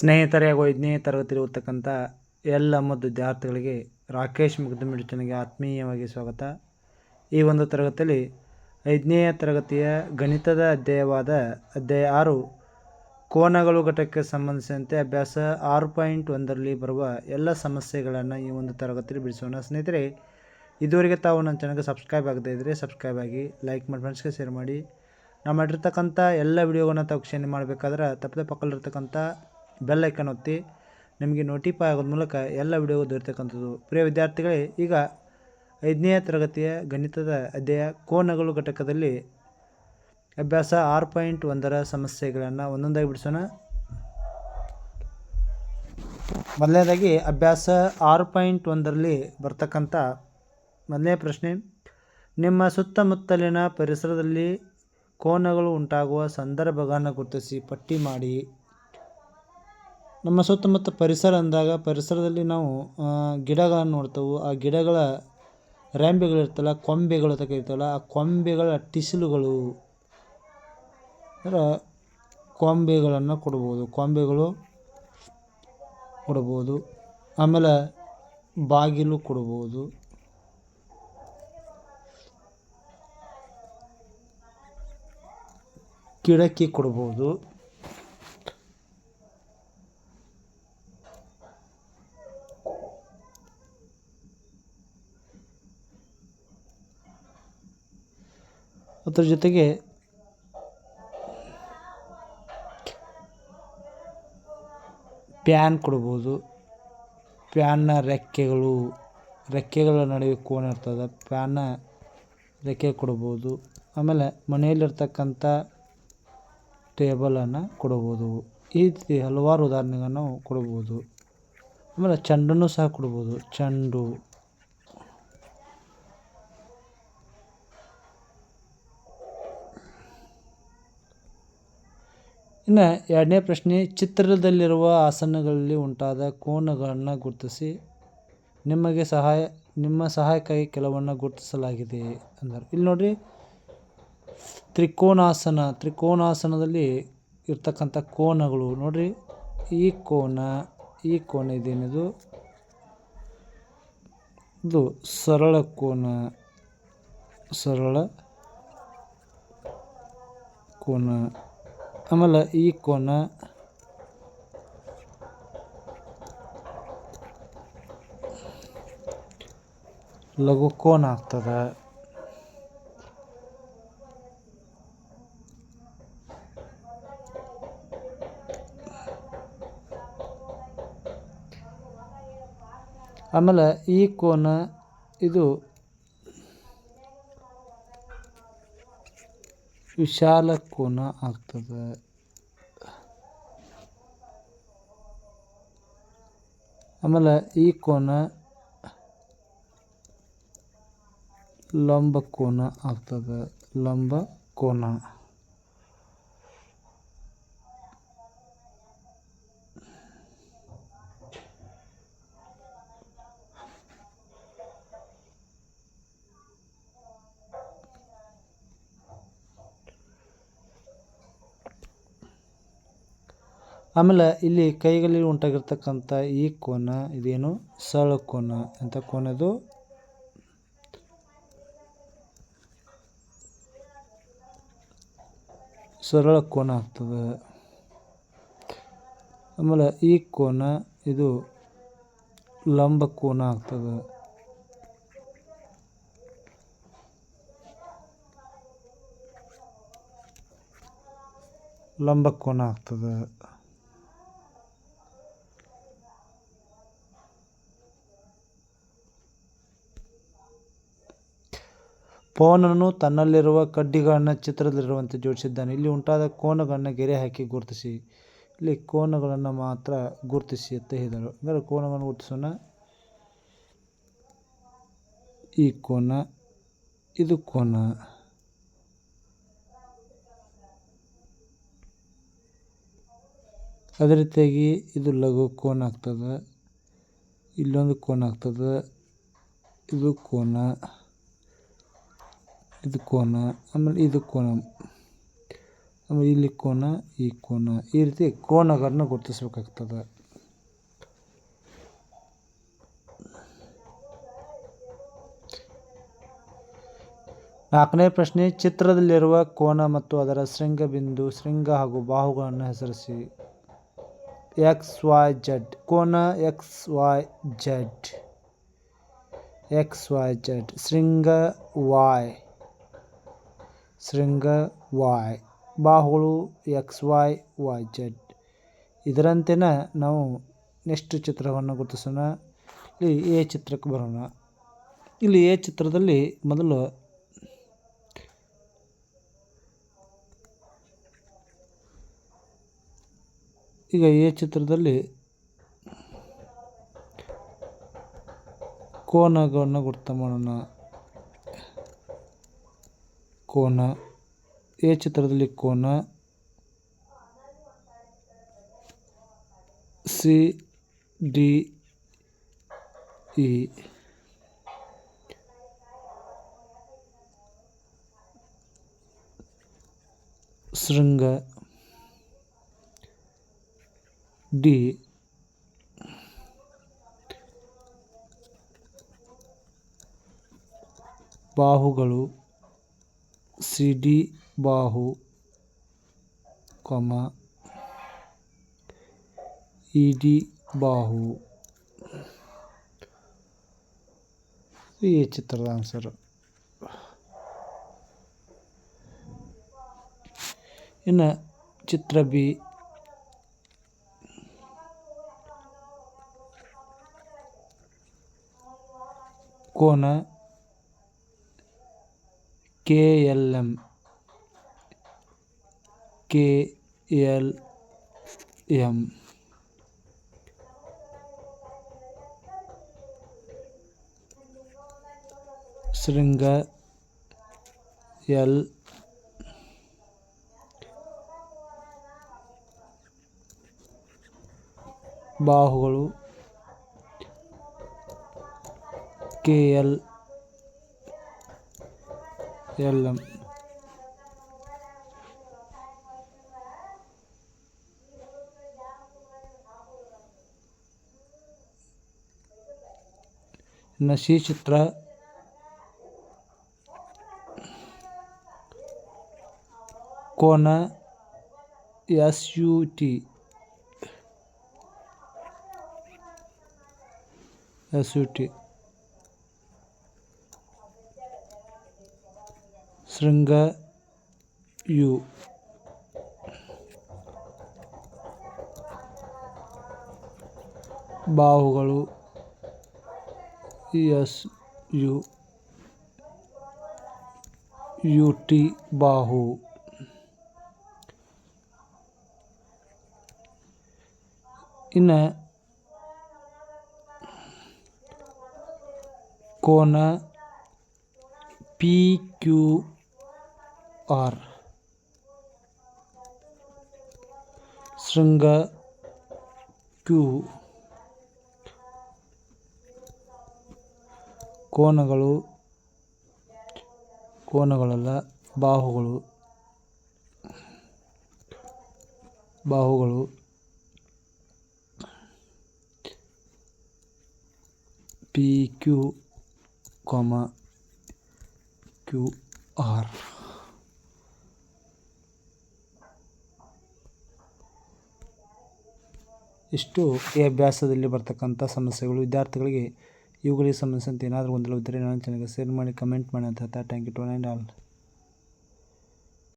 ಸ್ನೇಹಿತರೆ ಹಾಗೂ ಐದನೇ ತರಗತಿ ಓದ್ತಕ್ಕಂಥ ಎಲ್ಲ ಮತ್ತು ವಿದ್ಯಾರ್ಥಿಗಳಿಗೆ ರಾಕೇಶ್ ಮುಗ್ದಮಿಡಿ ಚಾನಲ್ಗೆ ಆತ್ಮೀಯವಾಗಿ ಸ್ವಾಗತ. ಈ ಒಂದು ತರಗತಿಯಲ್ಲಿ ಐದನೇ ತರಗತಿಯ ಗಣಿತದ ಅಧ್ಯಾಯವಾದ ಅಧ್ಯಾಯ ಆರು ಕೋನಗಳು ಘಟಕಕ್ಕೆ ಸಂಬಂಧಿಸಿದಂತೆ ಅಭ್ಯಾಸ ಆರು ಪಾಯಿಂಟ್ ಒಂದರಲ್ಲಿ ಬರುವ ಎಲ್ಲ ಸಮಸ್ಯೆಗಳನ್ನು ಈ ಒಂದು ತರಗತಿಯಲ್ಲಿ ಬಿಡಿಸೋಣ. ಸ್ನೇಹಿತರೆ, ಇದುವರೆಗೆ ತಾವು ನನ್ನ ಚಾನಲ್ಗೆ ಸಬ್ಸ್ಕ್ರೈಬ್ ಆಗದೇ ಇದ್ದರೆ ಸಬ್ಸ್ಕ್ರೈಬ್ ಆಗಿ ಲೈಕ್ ಮಾಡಿ ಫ್ರೆಂಡ್ಸ್ಗೆ ಶೇರ್ ಮಾಡಿ. ನಾವು ಮಾಡಿರ್ತಕ್ಕಂಥ ಎಲ್ಲ ವಿಡಿಯೋಗಳನ್ನ ತಾವು ಮಾಡಬೇಕಾದ್ರೆ ತಪ್ಪದೆ ಪಕ್ಕದಲ್ಲಿರ್ತಕ್ಕಂಥ ಬೆಲ್ ಐಕಾನ್ ಒತ್ತಿ ನಿಮಗೆ ನೋಟಿಫೈ ಆಗೋದ್ರ ಮೂಲಕ ಎಲ್ಲ ವಿಡಿಯೋ ದೊರೆತಕ್ಕಂಥದ್ದು. ಪ್ರಿಯ ವಿದ್ಯಾರ್ಥಿಗಳೇ, ಈಗ ಐದನೇ ತರಗತಿಯ ಗಣಿತದ ಅಧ್ಯಾಯ ಕೋನಗಳು ಘಟಕದಲ್ಲಿ ಅಭ್ಯಾಸ ಆರು ಪಾಯಿಂಟ್ ಒಂದರ ಸಮಸ್ಯೆಗಳನ್ನು ಒಂದೊಂದಾಗಿ ಬಿಡಿಸೋಣ. ಮೊದಲನೇದಾಗಿ, ಅಭ್ಯಾಸ ಆರು ಪಾಯಿಂಟ್ ಒಂದರಲ್ಲಿ ಬರ್ತಕ್ಕಂಥ ಮೊದಲನೇ ಪ್ರಶ್ನೆ, ನಿಮ್ಮ ಸುತ್ತಮುತ್ತಲಿನ ಪರಿಸರದಲ್ಲಿ ಕೋನಗಳು ಉಂಟಾಗುವ ಸಂದರ್ಭಗಳನ್ನು ಗುರುತಿಸಿ ಪಟ್ಟಿ ಮಾಡಿ. ನಮ್ಮ ಸುತ್ತಮುತ್ತ ಪರಿಸರ ಅಂದಾಗ ಪರಿಸರದಲ್ಲಿ ನಾವು ಗಿಡಗಳನ್ನು ನೋಡ್ತೇವೆ. ಆ ಗಿಡಗಳ ರೆಂಬೆಗಳಿರ್ತಲ್ಲ ಕೊಂಬೆಗಳು ಅಂತ ಆ ಕೊಂಬೆಗಳ ಟಿಸಿಲುಗಳು ಅಂದ್ರೆ ಕೊಂಬೆಗಳನ್ನು ಕೊಡ್ಬೋದು, ಕೊಂಬೆಗಳು ಕೊಡ್ಬೋದು. ಆಮೇಲೆ ಬಾಗಿಲು ಕೊಡ್ಬೋದು. ಕಿಡಕಿ ಕೊಡ್ಬೋದು. ಅದ್ರ ಜೊತೆಗೆ ಪ್ಯಾನ್ ಕೊಡ್ಬೋದು. ಪ್ಯಾನ್ನ ರೆಕ್ಕೆಗಳು, ರೆಕ್ಕೆಗಳ ನಡುವೆ ಕೋನ ಇರ್ತದೆ ಪ್ಯಾನ್ನ ರೆಕ್ಕೆ ಕೊಡ್ಬೋದು. ಆಮೇಲೆ ಮನೆಯಲ್ಲಿರ್ತಕ್ಕಂಥ ಟೇಬಲನ್ನು ಕೊಡ್ಬೋದು. ಈ ರೀತಿ ಹಲವಾರು ಉದಾಹರಣೆಗಳನ್ನು ನಾವು ಕೊಡ್ಬೋದು. ಆಮೇಲೆ ಚೆಂಡನ್ನು ಸಹ ಕೊಡ್ಬೋದು. ಚೆಂಡು. ಇನ್ನು ಎರಡನೇ ಪ್ರಶ್ನೆ, ಚಿತ್ರದಲ್ಲಿರುವ ಆಸನಗಳಲ್ಲಿ ಉಂಟಾದ ಕೋನಗಳನ್ನು ಗುರುತಿಸಿ. ನಿಮಗೆ ಸಹಾಯ, ನಿಮ್ಮ ಸಹಾಯಕ್ಕಾಗಿ ಕೆಲವನ್ನು ಗುರುತಿಸಲಾಗಿದೆ ಅಂದರು. ಇಲ್ಲಿ ನೋಡಿರಿ, ತ್ರಿಕೋನಾಸನ, ತ್ರಿಕೋನಾಸನದಲ್ಲಿ ಇರ್ತಕ್ಕಂಥ ಕೋನಗಳು ನೋಡಿರಿ. ಈ ಕೋನ ಈ ಕೋನ ಇದೇನಿದು? ಇದು ಸರಳ ಕೋನ ಸರಳ ಕೋನ. ಆಮೇಲೆ ಈ ಕೋನ ಲಘು ಕೋನ ಆಗ್ತದೆ. ಆಮೇಲೆ ಈ ಕೋನ ಇದು ವಿಶಾಲ ಕೋನ ಆಗ್ತದೆ. ಆಮೇಲೆ ಈ ಕೋನ ಲಂಬ ಕೋನ ಆಗ್ತದೆ. ಲಂಬ ಕೋನ ಆಮೇಲೆ ಇಲ್ಲಿ ಕೈಗಳಲ್ಲಿ ಉಂಟಾಗಿರ್ತಕ್ಕಂಥ ಈ ಕೋನ, ಇದೇನು? ಸರಳ ಕೋನ ಅಂತ ಕೋನದು. ಸರಳ ಕೋನ ಆಗ್ತದೆ. ಆಮೇಲೆ ಈ ಕೋನ, ಇದು ಲಂಬ ಕೋನ ಆಗ್ತದೆ. ಲಂಬ ಕೋನ ಆಗ್ತದೆ. ಪವನನು ತನ್ನಲ್ಲಿರುವ ಕಡ್ಡಿಗಳನ್ನು ಚಿತ್ರದಲ್ಲಿರುವಂತೆ ಜೋಡಿಸಿದ್ದಾನೆ. ಇಲ್ಲಿ ಉಂಟಾದ ಕೋನಗಳನ್ನು ಗೆರೆ ಹಾಕಿ ಗುರುತಿಸಿ. ಇಲ್ಲಿ ಕೋನಗಳನ್ನು ಮಾತ್ರ ಗುರುತಿಸಿ ಅಂತ ಹೇಳಿದರು. ಅಂದರೆ ಕೋನವನ್ನು ಗುರುತಿಸೋಣ. ಈ ಕೋನ, ಇದು ಕೋನ. ಅದೇ ರೀತಿಯಾಗಿ ಇದು ಲಘು ಕೋನ ಆಗ್ತದೆ. ಇಲ್ಲೊಂದು ಕೋನ ಆಗ್ತದೆ. ಇದು ಕೋನ. ಇದು ಕೋನ, ಆಮೇಲೆ ಇದು ಕೋನ, ಆಮೇಲೆ ಇಲ್ಲಿ ಕೋನ, ಈ ಕೋನ, ಈ ರೀತಿ ಕೋನಗಳನ್ನು ಗುರುತಿಸಬೇಕಾಗ್ತದೆ. ನಾಲ್ಕನೇ ಪ್ರಶ್ನೆ, ಚಿತ್ರದಲ್ಲಿರುವ ಕೋನ ಮತ್ತು ಅದರ ಶೃಂಗ ಬಿಂದು ಶೃಂಗ ಹಾಗೂ ಬಾಹುಗಳನ್ನು ಹೆಸರಿಸಿ. ಎಕ್ಸ್, ವೈ ಜಡ್ ಕೋನ, X, Y Z X, Y Z ಶೃಂಗ, ವೈ. ಶೃಂಗ ವಾಯ್, ಬಾಹುಳು ಎಕ್ಸ್ ವಾಯ್ ವಾಯ್ ಜೆಡ್. ಇದರಂತೆನ ನಾವು ನೆಕ್ಸ್ಟ್ ಚಿತ್ರವನ್ನು ಗುರುತಿಸೋಣ. ಇಲ್ಲಿ ಎ ಚಿತ್ರಕ್ಕೆ ಬರೋಣ. ಇಲ್ಲಿ ಎ ಚಿತ್ರದಲ್ಲಿ ಮೊದಲು ಈಗ ಎ ಚಿತ್ರದಲ್ಲಿ ಕೋನಗಳನ್ನು ಗುರ್ತ ಮಾಡೋಣ. ಕೋನ ಈ ಚಿತ್ರದಲ್ಲಿ ಕೋನ ಸಿ ಡಿ ಇ. ಶೃಂಗ ಡಿ. ಬಾಹುಗಳು ಸಿ ಡಿ ಬಾಹು ಕೊಮ ಇ ಡಿ ಬಾಹು ಈ ಚಿತ್ರದ ಆನ್ಸರು ಇನ್ನು ಚಿತ್ರ ಬಿ ಕೋನ கேஎல்எம். கேஎல்எம். ஸ்ருங்க எல். బాహువులు కేఎల్ ಇನ್ನು ಸಿ ಚಿತ್ರ. ಕೋನ S U T. S U T. ಶೃಂಗ ಯು. ಬಾಹುಗಳು ಎಸ್ ಯು. ಯು ಟಿ ಬಾಹು. ಇನ್ನು ಕೋನ ಪಿ ಕ್ಯೂ ಆರ್. ಶೃಂಗ ಕ್ಯೂ. ಕೋನಗಳು ಕೋನಗಳಲ್ಲ ಬಾಹುಗಳು ಬಾಹುಗಳು P Q comma Q R. ಇಷ್ಟು ಈ ಅಭ್ಯಾಸದಲ್ಲಿ ಬರ್ತಕ್ಕಂಥ ಸಮಸ್ಯೆಗಳು, ವಿದ್ಯಾರ್ಥಿಗಳಿಗೆ ಇವುಗಳಿಗೆ ಸಂಬಂಧಿಸಿದಂತೆ ಏನಾದರೂ ಗೊಂದಲವಿದ್ದರೆ ನನ್ನ ಚೆನ್ನಾಗಿ ಶೇರ್ ಮಾಡಿ ಕಮೆಂಟ್ ಮಾಡಿ ಅಂತ ಹೇಳ್ತಾ ಥ್ಯಾಂಕ್ ಯು ಟು ಆಲ್